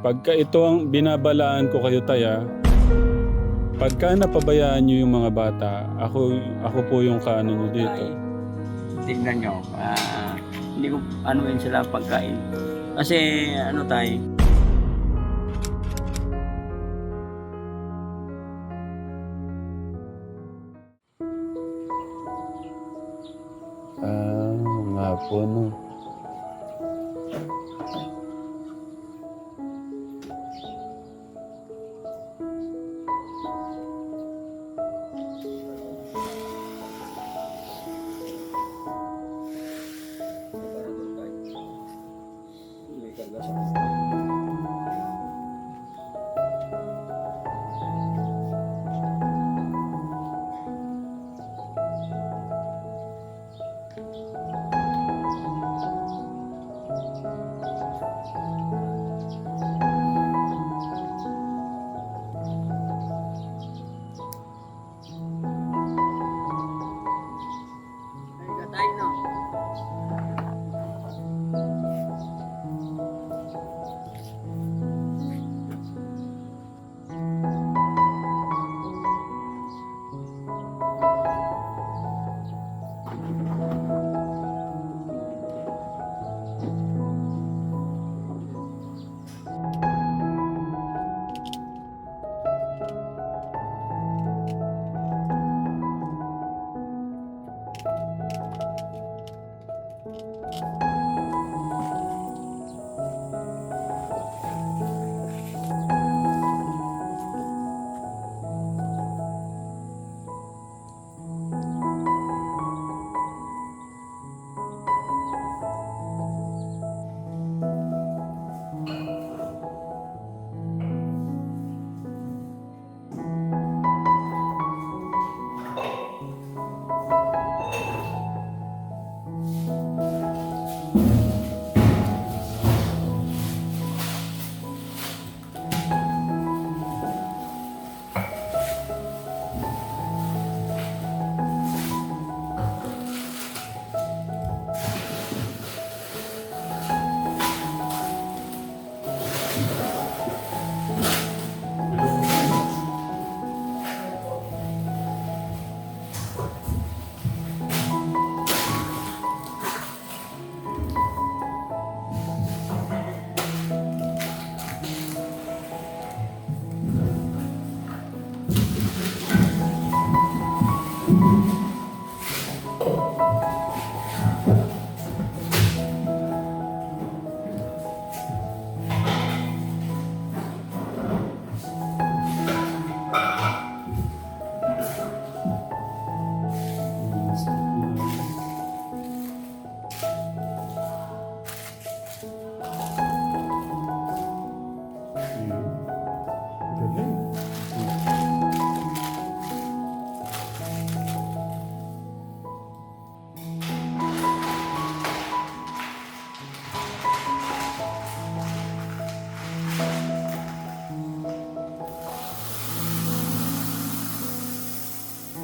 Pagka ito ang binabalaan ko kayo taya, pagka napabayaan nyo yung mga bata, ako, ako po yung kaano nyo dito. Ay, tignan nyo, ah, hindi ko ano yun sila pagkain. Kasi ano tayo, Ah, nga po no. Tayo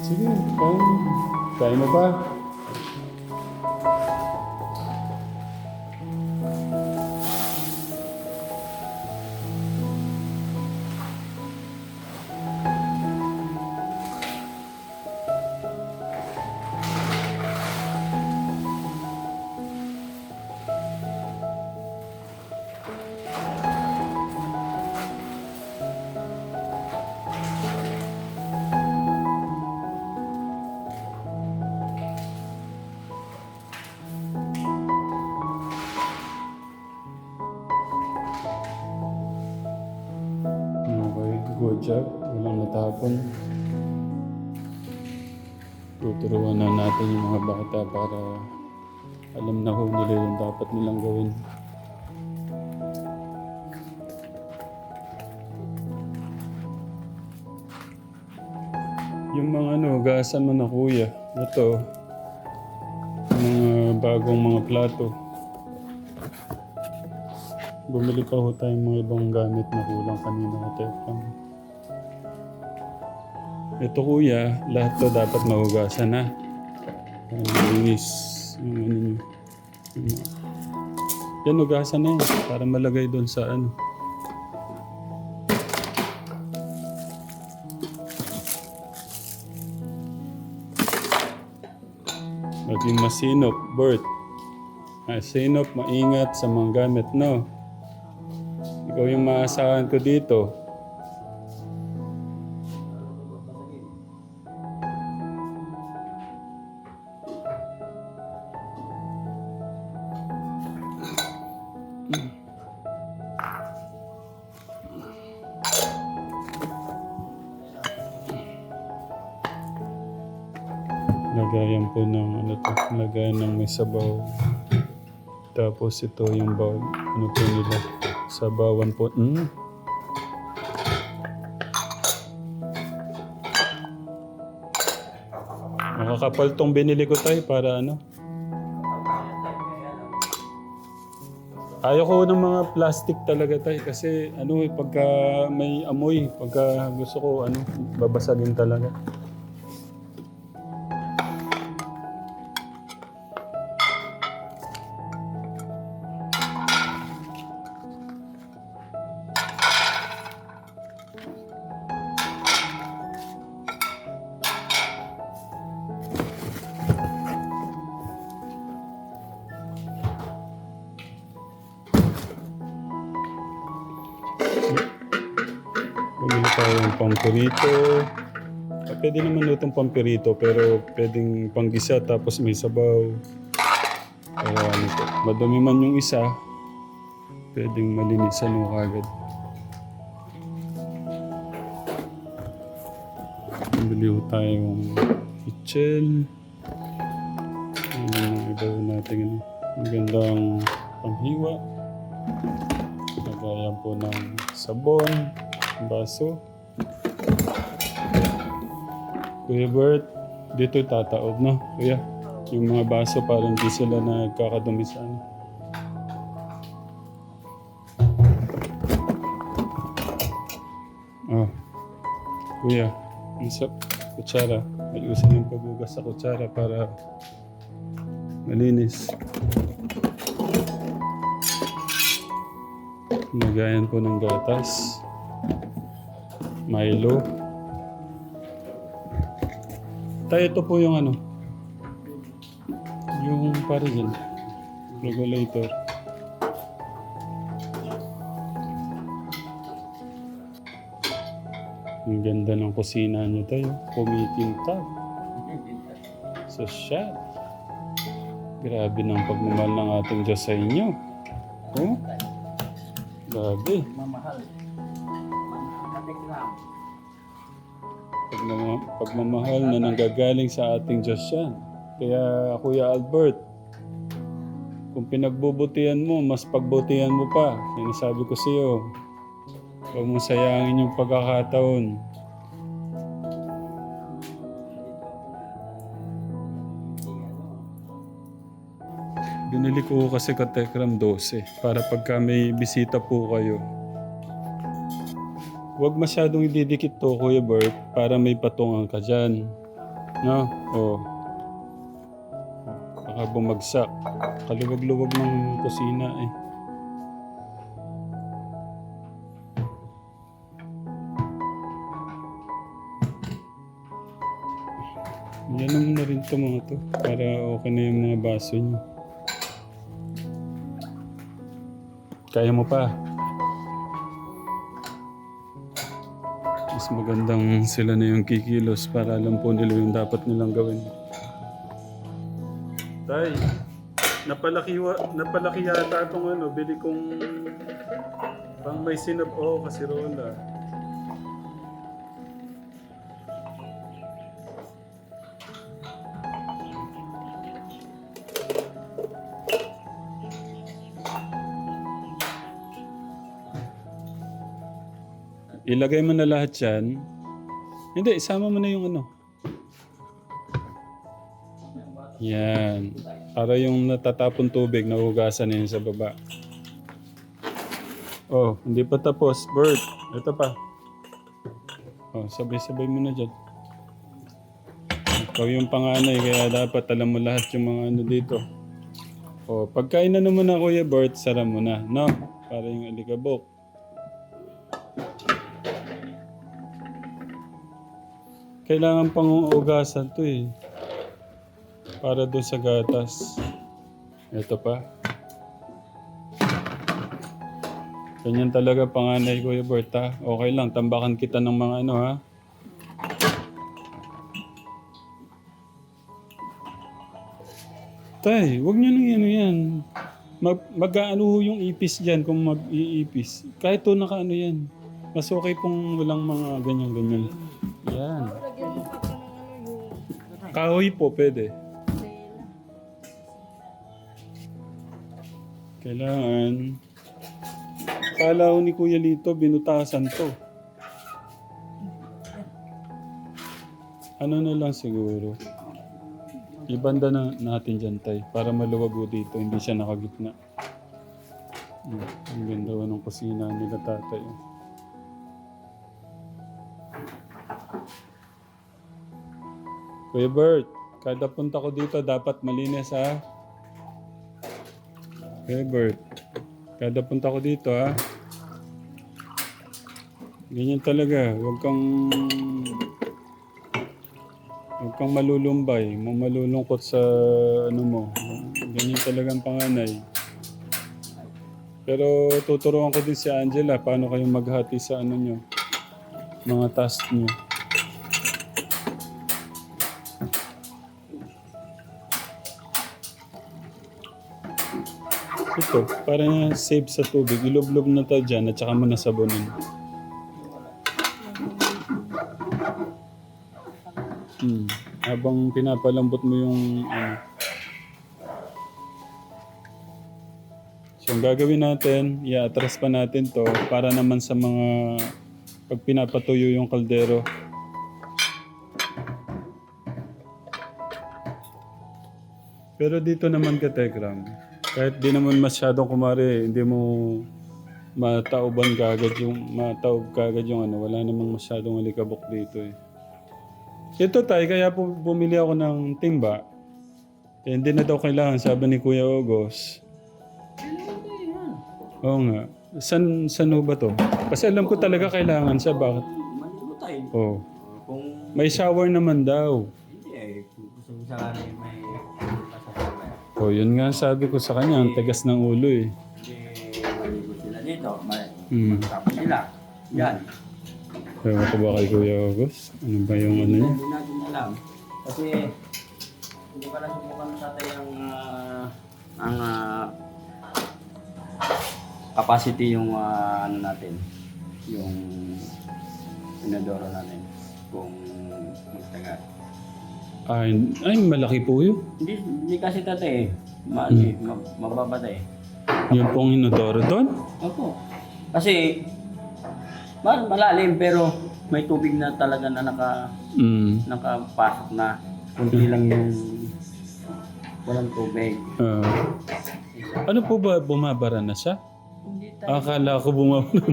Sige, kain. Kain mo ba? Okay, Walang natapon. Tuturuan na natin yung mga bata para alam na ho nila yung dapat nilang gawin. Yung mga ano, gasan mo na kuya. Ito. Mga bagong mga plato. Bumili pa ho tayong mga ibang gamit na kulang kanina ka Tekram. Ito kuya, lahat to dapat mahugasan na. Malinis. Yung ano nyo. Yan, hugasan na yun. Para malagay doon sa ano. Maging masinop, Bert. Masinop, maingat sa mga gamit, no? Ikaw yung maasahan ko dito. Sabaw. Tapos ito yung bowl, ano po nila, sabawan po. Mm. Makakapal tong binili ko tayo para ano. Ayaw ko ng mga plastic talaga tayo kasi ano eh, pagka may amoy, pagka gusto ko ano, babasagin talaga. Bumili tayo ng pampirito. Ah, Pwede naman lutong pampirito pero pwedeng panggisa tapos may sabaw. Kaya ano po, madumi man yung isa, pwedeng malinisan mo kagad. Bumili ko tayong kitchen. Ano yung iba natin ano. Magandang panghiwa. Lagayan po ng sabon, baso. Kuya Bert, dito tataob, no? Kuya, yung mga baso parang hindi sila nagkakadumi sa ano. Oh. Kuya, isa kutsara. Ayusin yung pagbugas sa kutsara para malinis. Nagayan po ng gatas. Milo. Tayo ito po yung ano. Yung parang yun. Regulator. Ang ganda ng kusina niyo tayo. Kumikintab. Sosyal. Grabe ng pagmamahal ng ating Diyos sa inyo. Oh? Grabe. Mamahal. Katikram. Pagmama- pagmamahal na nanggagaling sa ating Diyos yan. Kaya Kuya Albert, kung pinagbubutihan mo, mas pagbutihan mo pa. Sinasabi ko sa iyo, huwag mo sayangin yung pagkakataon. Binili ko kasi ka Tekram 12 para pagka may bisita po kayo, Huwag masyadong ididikit to, Kuya Bert, para may patungan ka dyan. No? O. Baka bumagsak. Kaluwag-luwag ng kusina eh. Yan naman na rin to mga to. Para okay na yung mga baso nyo. Kaya mo pa. Mas magandang sila na yung kikilos para alam po nila yung dapat nilang gawin. Tay, napalaki, napalaki yata itong ano, bili kong pang may sinab, oh, kasirola. Ilagay mo na lahat yan. Hindi, isama mo na yung ano. Yan. Para yung natatapon tubig, nahugasan na yun sa baba. Oh, hindi pa tapos. Bert, ito pa. Oh, sabay-sabay mo na dyan. Ikaw yung panganay, kaya dapat alam mo lahat yung mga ano dito. Oh, pagkain na naman na Kuya Bert, sara mo na, no? Para yung alikabok. Kailangan pang ugasan to eh. Para doon sa gatas. Ito pa. Ganyan talaga panganay ko, Bert, ha? Okay lang, tambakan kita ng mga ano, ha? Tay, wag niyo nang ano yan. Mag, mag-ano yung ipis dyan kung mag-iipis. Kahit to naka ano yan. Mas okay pong walang mga ganyan-ganyan. Yan. Kahoy po, pwede. Kailangan. Kala ni Kuya Lito, binutasan to. Ano na lang siguro. Ibanda na natin dyan, tay. Para maluwag ho dito, hindi siya nakagitna. Hmm, ang ganda ng kusina nila tatay. Kuya kada punta ko dito, dapat malinis ha. Kuya kada punta ko dito ha. Ganyan talaga, huwag kang Huwag kang malulumbay, malulungkot sa ano mo. Ganyan talagang panganay. Pero tuturuan ko din si Angela paano kayong maghati sa ano nyo. Mga task nyo. Ito, para save sa tubig. Ilublob na to dyan at saka mo nasabunin. Hmm. Habang pinapalambot mo yung ano. So, ang gagawin natin, i-atras pa natin to para naman sa mga pag pinapatuyo yung kaldero. Pero dito naman ka, Tekram, kahit di naman masyadong kumari, hindi mo matauban kagad yung mataob kagad yung ano, wala namang masyadong alikabok dito eh. Ito tay, kaya po bumili ako ng timba. Eh, hindi na daw kailangan, sabi ni Kuya Ogos. Oo nga. San, san ba to? Kasi alam ko talaga kailangan siya. Bakit? Tayo. Oh. Kung May shower naman daw. hindi eh, kung gusto mo sa kanila may Oh, yun nga sabi ko sa kanya. Ang tagas ng ulo eh. Hindi maligo sila dito. Ma- Hmm. Tapos sila. Yan. Ewan ko ba kay Kuya Ogos? Ano ba yung ano niya? Hindi natin alam. Kasi hindi pa nasubukan ng tatay ang ah, ang ah, capacity yung ah, ano natin yung inodoro natin kung magtagal. Ay, ay, malaki po yun. Hindi, hindi kasi tatay eh. Ma- Hmm. ma- mababa tayo. Yung pong inodoro doon. Opo. Kasi mal malalim pero may tubig na talaga na naka Mm. nakapasok na. Kundi lang yung walang tubig. Ah. ano po ba? Bumabara na siya? Hindi tayo. Akala ko bumabara.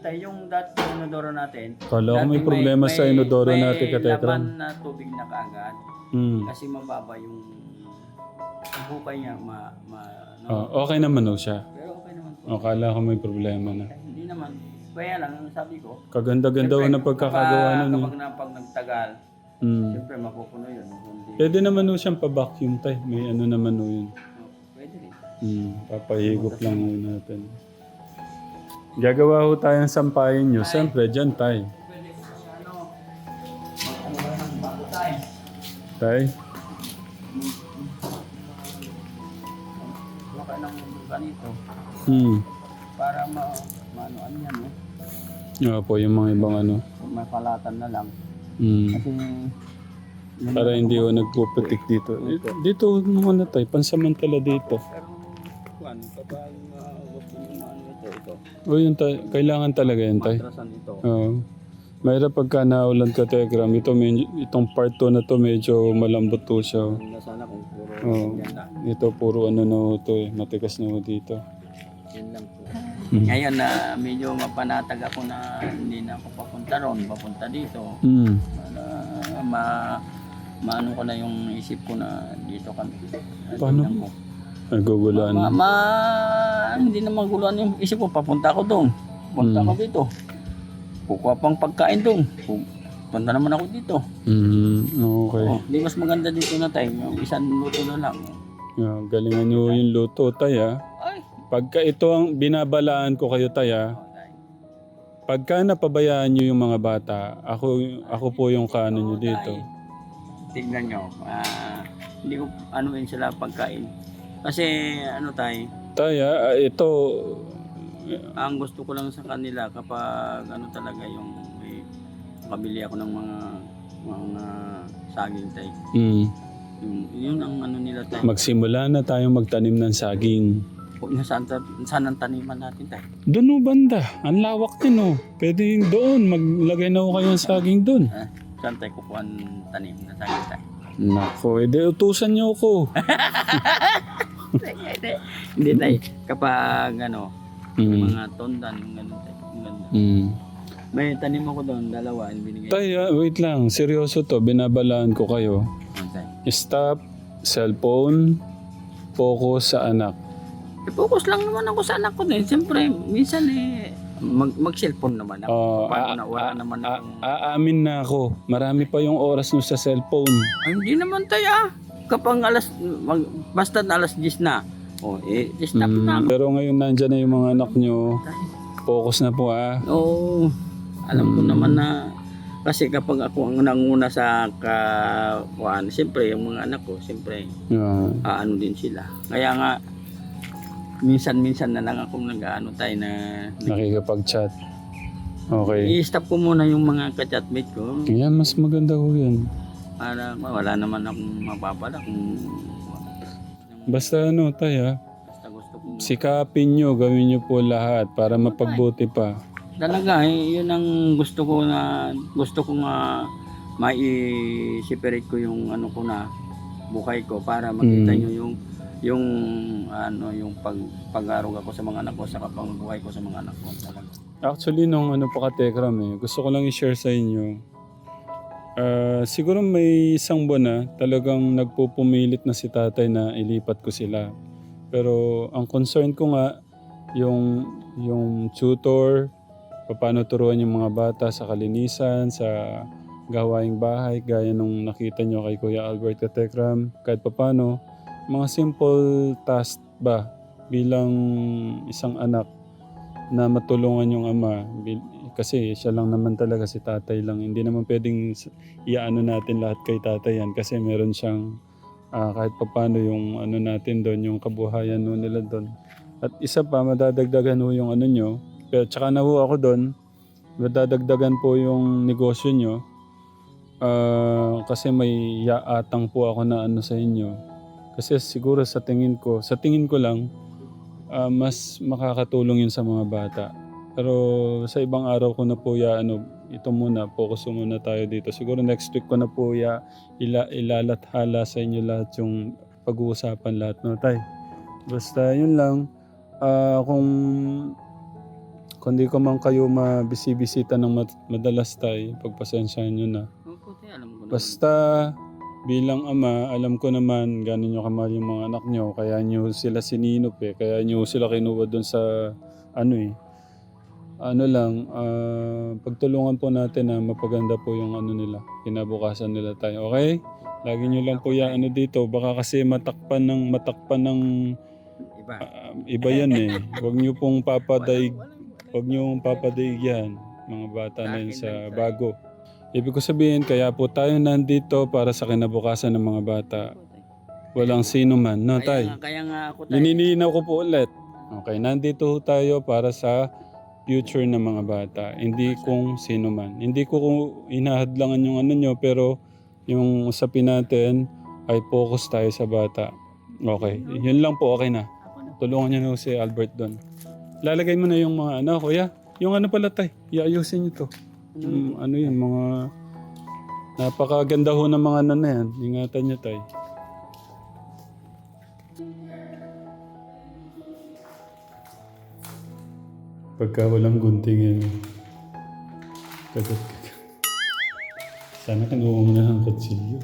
Tayo, yung dati yung inodoro natin. Akala ko may problema sa inodoro may natin, katekram. laman na tubig na kaagad. Mm. Kasi mababa yung yung hukay niya. Ma, ma, no? Ah, okay naman ho siya. Pero okay naman po. Akala ko may problema na. Hindi naman. Kaya lang, ang sabi ko, Kaganda-ganda Siyempre, na pagkakagawa kapag- nun. Kapag na pag nagtagal, Eh. Mm. siyempre mapupuno yun. Hindi, Pwede naman ho siyang pa-vacuum tay. May ano naman ho yun. oh, pwede rin. Mm. Papahigop lang ho natin. Gagawa ho tayong sampayin nyo. Siyempre, dyan tay. Ano, ano tayo. Tay? Maka ng ganito Hmm. para ma maanoan yan no? Nga po, yung mga ibang ano. Mapalatan na lang. Hmm. Kasi Para hindi ho nagpuputik dito. Dito naman na tay. Pansamantala dito. pero kuan kapag ito. O yun tay. Kailangan talaga yan tay. Matrasan ito. Oo. Mahirap pagka naulan ka, Tegram. Ito, medyo, itong part 2 na to, medyo malambot to siya. oh. Na sana kung puro Oo. ganda. Ito, puro ano na ho to eh. Matigas na ho dito. Yun lang po. Hmm. Ngayon na medyo mapanatag ako na hindi na ako papunta ron, papunta dito. Hmm. Para ma maano ko na yung isip ko na dito kami. Paano? Tingnan ko. Nagugulan. Ma, ma hindi na maguluhan yung isip ko, papunta ako doon. Punta Hmm. ako dito. Kukuha pang pagkain doon. Pu- punta naman ako dito. Mm, okay. Oh, di mas maganda dito na tayo. Yung isang luto na lang. Yeah, galingan nyo yung luto, tay ah. Ay! Pagka ito ang binabalaan ko kayo, tay ah. Oh. Pagka napabayaan nyo yung mga bata, ako, ako po yung kaano nyo dito. Tay, Tignan nyo. ah, hindi ko anuin sila pagkain. Kasi ano tayo, Tay ah, ito, ang gusto ko lang sa kanila kapag ano talaga yung may pabili ako ng mga mga saging tayo. mm, Yung, yun ang ano nila tayo. magsimula na tayong magtanim ng saging. Kung saan, saan ang taniman natin tayo. Doon o banda, ang lawak din o. Pwede yung doon, maglagay na ko kayo ng saging doon. Ah, saan tayo kukuha ng tanim na saging tayo. Nako, edi utusan niyo ako. hindi, hindi tayo. Kapag ano, Mm. mga tondan, yung tayo. Ganda. Mm. May tanim ako doon, dalawa, binigay. Tay, ah, wait lang. Seryoso to. Binabalaan ko kayo. Ano tayo? Stop cellphone. Focus sa anak. Eh, focus lang naman ako sa anak ko din. Siyempre, minsan eh, mag, mag-cellphone naman ako. Oh, Paano a- na, wala a- naman a- akong... aamin na ako. Marami pa yung oras nyo sa cellphone. Ay, hindi naman tayo ah. Kapag alas, mag, basta na alas 10 na. O, eh, stop Mm, na. pero ngayon nandyan na yung mga anak nyo. Focus na po ah. Oo. alam ko Mm. naman na kasi kapag ako ang nanguna sa kakuan, siyempre yung mga anak ko, siyempre Yeah. aano din sila. Kaya nga minsan-minsan na lang ako nag-aano tayo na Nakikipag-chat. Okay. i-stop ko muna yung mga ka-chatmate ko Yan, mas maganda ko yan. Para wala naman akong mapapala kung Basta ano, tayo basta gusto ko. Sikapin nyo, gawin nyo po lahat para mapagbuti pa. Talaga, eh, yun ang gusto ko na gusto ko nga mai-separate ko yung ano ko na buhay ko para makita Mm. nyo yung yung ano yung pag pag-aaruga ko sa mga anak ko sa pangbuhay ko sa mga anak ko talaga. Actually, nung ano pa ka Tekram eh, gusto ko lang i-share sa inyo. Ah, siguro may isang buwan na talagang nagpupumilit na si tatay na ilipat ko sila. Pero ang concern ko nga, yung, yung tutor, paano turuan yung mga bata sa kalinisan, sa gawaing bahay, gaya nung nakita nyo kay Kuya Albert Katekram, kahit papano, mga simple task ba bilang isang anak na matulungan yung ama kasi siya lang naman talaga si tatay lang. Hindi naman pwedeng iaano natin lahat kay tatay yan kasi meron siyang ah, kahit papano yung ano natin doon yung kabuhayan no nila doon. At isa pa madadagdagan ho yung ano nyo. Pero tsaka na ho ako doon madadagdagan po yung negosyo nyo. Ah, kasi may yaatang po ako na ano sa inyo. Kasi siguro sa tingin ko sa tingin ko lang ah, mas makakatulong yun sa mga bata. Pero sa ibang araw ko na po ya ano, ito muna, focus muna tayo dito. Siguro next week ko na po ya ila, ilalathala sa inyo lahat yung pag-uusapan lahat no tay. Basta yun lang. Ah, kung kung di ko man kayo mabisi-bisita ng mad- madalas tay, pagpasensyahan nyo na. Te, alam ko. Basta bilang ama, alam ko naman gano'n nyo kamahal yung mga anak nyo. Kaya nyo sila sininop eh. Kaya nyo sila kinuha doon sa ano eh. Ano lang, ah, pagtulungan po natin na mapaganda po yung ano nila. Kinabukasan nila tayo. Okay? Lagi nyo lang po yan ano dito. Baka kasi matakpan ng matakpan ng iba. ah, iba yan eh. Huwag nyo pong papadaig. Huwag nyo papadaig yan. Mga bata na yun sa bago. Ibig ko sabihin, kaya po tayo nandito para sa kinabukasan ng mga bata. Walang sino man, no Kaya tay? nga, kaya nga ako tayo. Linininaw ko po ulit. Okay, nandito tayo para sa future ng mga bata. Hindi kung sino man. Hindi ko kung inahadlangan yung ano nyo, pero yung usapin natin ay focus tayo sa bata. Okay, yun lang po, okay na. Tulungan niyo na si Albert doon. Lalagay mo na yung mga ano, kuya. Yung ano pala tay, iayusin niyo to. Mm, ano yun, mga... Napakaganda ho ng mga ano na yan. Ingatan niyo tay. Pagka walang gunting yan. Kagat kagat. Sana kinuha mo na ng kutsilyo.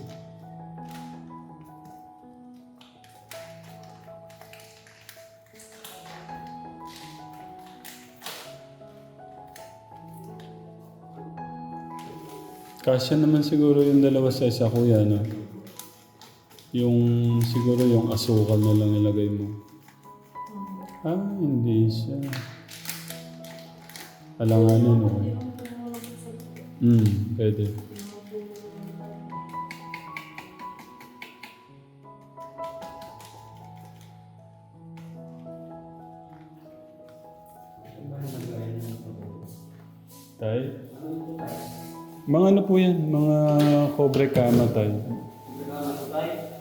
Kasya naman siguro yung dalawa sa isa, kuya, no? Yung, siguro yung asukal na lang ilagay mo. Ah, hindi siya. Alanganin, okay. Hmm, pwede. Tay? Mga ano po yan? Mga kobre kama, tay.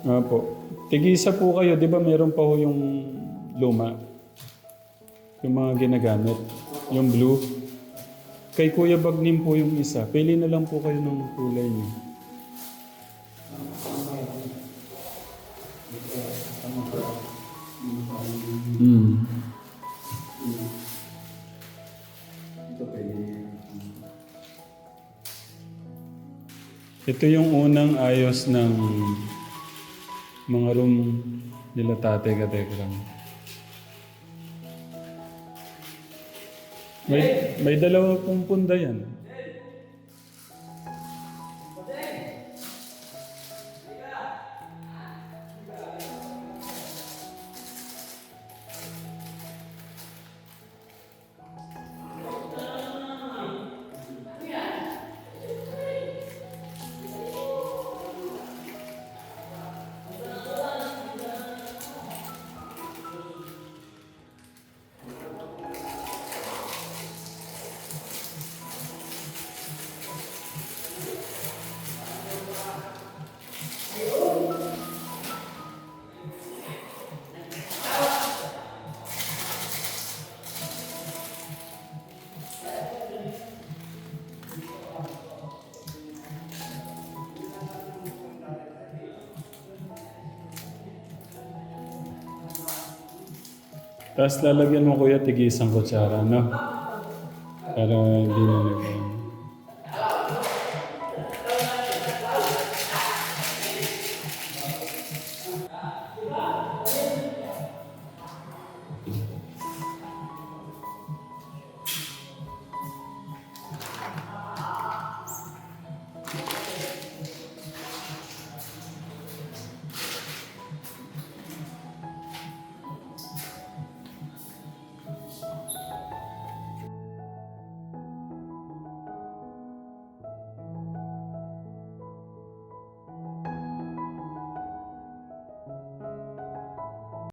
Nga po. Tigisa po kayo, di ba meron pa ho yung luma? Yung mga ginagamit. Yung blue. Kay Kuya Bagnim po yung isa. Pili na lang po kayo ng kulay niyo. Mm. Ito yung unang ayos ng mga room nila tate katekram. May, may dalawa pong punda yan. Tapos lalagyan mo kuya tig isang kutsara, no? Para hindi na nag